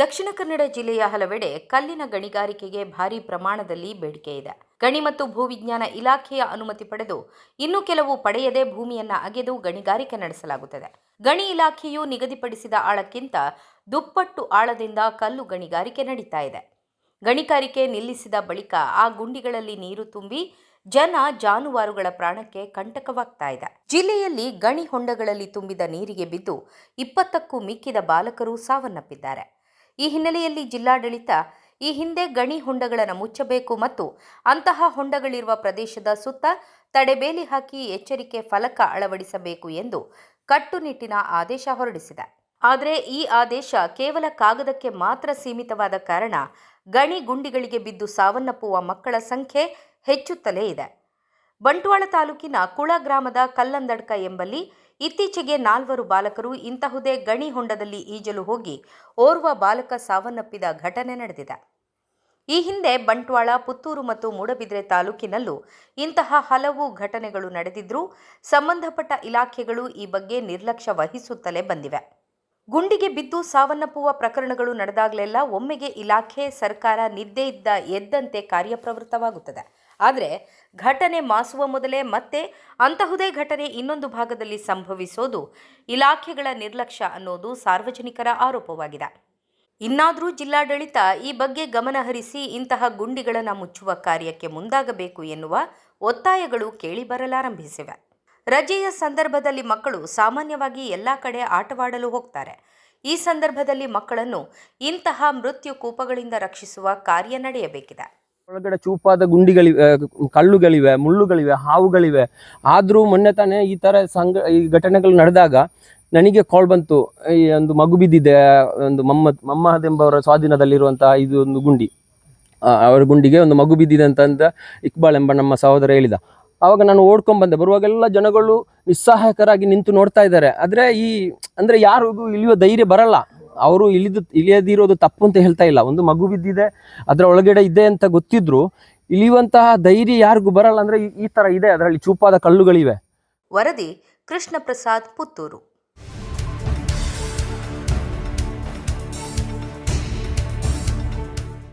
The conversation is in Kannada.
ದಕ್ಷಿಣ ಕನ್ನಡ ಜಿಲ್ಲೆಯ ಹಲವೆಡೆ ಕಲ್ಲಿನ ಗಣಿಗಾರಿಕೆಗೆ ಭಾರಿ ಪ್ರಮಾಣದಲ್ಲಿ ಬೇಡಿಕೆ ಇದೆ. ಗಣಿ ಮತ್ತು ಭೂವಿಜ್ಞಾನ ಇಲಾಖೆಯ ಅನುಮತಿ ಪಡೆದು ಇನ್ನು ಕೆಲವು ಪಡೆಯದೆ ಭೂಮಿಯನ್ನ ಅಗೆದು ಗಣಿಗಾರಿಕೆ ನಡೆಸಲಾಗುತ್ತದೆ. ಗಣಿ ಇಲಾಖೆಯು ನಿಗದಿಪಡಿಸಿದ ಆಳಕ್ಕಿಂತ ದುಪ್ಪಟ್ಟು ಆಳದಿಂದ ಕಲ್ಲು ಗಣಿಗಾರಿಕೆ ನಡೀತಾ ಇದೆ. ಗಣಿಗಾರಿಕೆ ನಿಲ್ಲಿಸಿದ ಬಳಿಕ ಆ ಗುಂಡಿಗಳಲ್ಲಿ ನೀರು ತುಂಬಿ ಜನ ಜಾನುವಾರುಗಳ ಪ್ರಾಣಕ್ಕೆ ಕಂಟಕವಾಗ್ತಾ ಇದೆ. ಜಿಲ್ಲೆಯಲ್ಲಿ ಗಣಿ ಹೊಂಡಗಳಲ್ಲಿ ತುಂಬಿದ ನೀರಿಗೆ ಬಿದ್ದು ಇಪ್ಪತ್ತಕ್ಕೂ ಮಿಕ್ಕಿದ ಬಾಲಕರು ಸಾವನ್ನಪ್ಪಿದ್ದಾರೆ. ಈ ಹಿನ್ನೆಲೆಯಲ್ಲಿ ಜಿಲ್ಲಾಡಳಿತ ಈ ಹಿಂದೆ ಗಣಿ ಹೊಂಡಗಳನ್ನು ಮುಚ್ಚಬೇಕು ಮತ್ತು ಅಂತಹ ಹೊಂಡಗಳಿರುವ ಪ್ರದೇಶದ ಸುತ್ತ ತಡೆಬೇಲಿ ಹಾಕಿ ಎಚ್ಚರಿಕೆ ಫಲಕ ಅಳವಡಿಸಬೇಕು ಎಂದು ಕಟ್ಟುನಿಟ್ಟಿನ ಆದೇಶ ಹೊರಡಿಸಿದೆ. ಆದರೆ ಈ ಆದೇಶ ಕೇವಲ ಕಾಗದಕ್ಕೆ ಮಾತ್ರ ಸೀಮಿತವಾದ ಕಾರಣ ಗಣಿ ಗುಂಡಿಗಳಿಗೆ ಬಿದ್ದು ಸಾವನ್ನಪ್ಪುವ ಮಕ್ಕಳ ಸಂಖ್ಯೆ ಹೆಚ್ಚುತ್ತಲೇ ಇದೆ. ಬಂಟ್ವಾಳ ತಾಲೂಕಿನ ಕುಳ ಗ್ರಾಮದ ಕಲ್ಲಂದಡ್ಕ ಎಂಬಲ್ಲಿ ಇತ್ತೀಚೆಗೆ ನಾಲ್ವರು ಬಾಲಕರು ಇಂತಹುದೇ ಗಣಿ ಹೊಂಡದಲ್ಲಿ ಈಜಲು ಹೋಗಿ ಓರ್ವ ಬಾಲಕ ಸಾವನ್ನಪ್ಪಿದ ಘಟನೆ ನಡೆದಿದೆ. ಈ ಹಿಂದೆ ಬಂಟ್ವಾಳ, ಪುತ್ತೂರು ಮತ್ತು ಮೂಡಬಿದ್ರೆ ತಾಲೂಕಿನಲ್ಲೂ ಇಂತಹ ಹಲವು ಘಟನೆಗಳು ನಡೆದಿದ್ರೂ ಸಂಬಂಧಪಟ್ಟ ಇಲಾಖೆಗಳು ಈ ಬಗ್ಗೆ ನಿರ್ಲಕ್ಷ್ಯ ವಹಿಸುತ್ತಲೇ ಬಂದಿವೆ. ಗುಂಡಿಗೆ ಬಿದ್ದು ಸಾವನ್ನಪ್ಪುವ ಪ್ರಕರಣಗಳು ನಡೆದಾಗಲೆಲ್ಲ ಒಮ್ಮೆಗೆ ಇಲಾಖೆ ಸರ್ಕಾರ ನಿದ್ದೆಯಿದ್ದ ಎದ್ದಂತೆ ಕಾರ್ಯಪ್ರವೃತ್ತವಾಗುತ್ತದೆ. ಆದರೆ ಘಟನೆ ಮಾಸುವ ಮೊದಲೇ ಮತ್ತೆ ಅಂತಹುದೇ ಘಟನೆ ಇನ್ನೊಂದು ಭಾಗದಲ್ಲಿ ಸಂಭವಿಸೋದು ಇಲಾಖೆಗಳ ನಿರ್ಲಕ್ಷ್ಯ ಅನ್ನೋದು ಸಾರ್ವಜನಿಕರ ಆರೋಪವಾಗಿದೆ. ಇನ್ನಾದರೂ ಜಿಲ್ಲಾಡಳಿತ ಈ ಬಗ್ಗೆ ಗಮನಹರಿಸಿ ಇಂತಹ ಗುಂಡಿಗಳನ್ನು ಮುಚ್ಚುವ ಕಾರ್ಯಕ್ಕೆ ಮುಂದಾಗಬೇಕು ಎನ್ನುವ ಒತ್ತಾಯಗಳು ಕೇಳಿಬರಲಾರಂಭಿಸಿವೆ. ರಜೆಯ ಸಂದರ್ಭದಲ್ಲಿ ಮಕ್ಕಳು ಸಾಮಾನ್ಯವಾಗಿ ಎಲ್ಲ ಕಡೆ ಆಟವಾಡಲು ಹೋಗ್ತಾರೆ. ಈ ಸಂದರ್ಭದಲ್ಲಿ ಮಕ್ಕಳನ್ನು ಇಂತಹ ಮೃತ್ಯು ಕೂಪಗಳಿಂದ ರಕ್ಷಿಸುವ ಕಾರ್ಯ ನಡೆಯಬೇಕಿದೆ. ಒಳಗಡೆ ಚೂಪಾದ ಗುಂಡಿಗಳಿವೆ ಕಲ್ಲುಗಳಿವೆ, ಮುಳ್ಳುಗಳಿವೆ, ಹಾವುಗಳಿವೆ. ಆದರೂ ಮೊನ್ನೆ ತಾನೇ ಈ ಥರ ಸಂಘ, ಈ ಘಟನೆಗಳು ನಡೆದಾಗ ನನಗೆ ಕಾಲ್ ಬಂತು. ಈ ಒಂದು ಮಗು ಬಿದ್ದಿದೆ, ಒಂದು ಮಮ್ಮದ್ ಮಮ್ಮದೆಂಬವರ ಸ್ವಾಧೀನದಲ್ಲಿರುವಂತಹ ಇದು ಒಂದು ಗುಂಡಿ. ಅವರ ಗುಂಡಿಗೆ ಒಂದು ಮಗು ಬಿದ್ದಿದೆ ಅಂತ ಅಂತ ಇಕ್ಬಾಲ್ ಎಂಬ ನಮ್ಮ ಸಹೋದರ ಹೇಳಿದ. ಆವಾಗ ನಾನು ಓಡ್ಕೊಂಡ್ ಬಂದೆ. ಬರುವಾಗೆಲ್ಲ ಜನಗಳು ನಿಸ್ಸಹಾಯಕರಾಗಿ ನಿಂತು ನೋಡ್ತಾ ಇದ್ದಾರೆ. ಆದರೆ ಈ, ಅಂದರೆ ಯಾರಿಗೂ ಇಲ್ಲಿಯೋ ಧೈರ್ಯ ಬರಲ್ಲ. ಅವರು ಇಳಿದು ಇಳಿಯದಿರೋದು ತಪ್ಪು ಅಂತ ಹೇಳ್ತಾ ಇಲ್ಲ. ಒಂದು ಮಗು ಬಿದ್ದಿದೆ, ಅದರ ಒಳಗಡೆ ಇದೆ ಅಂತ ಗೊತ್ತಿದ್ರು, ಇಳಿಯುವಂತಹ ಧೈರ್ಯ ಯಾರಿಗೂ ಬರಲ್ಲ. ಅಂದ್ರೆ ಈ- ತರ ಇದೆ, ಅದರಲ್ಲಿ ಚೂಪಾದ ಕಲ್ಲುಗಳಿವೆ. ವರದಿ ಕೃಷ್ಣ ಪ್ರಸಾದ್ ಪುತ್ತೂರು.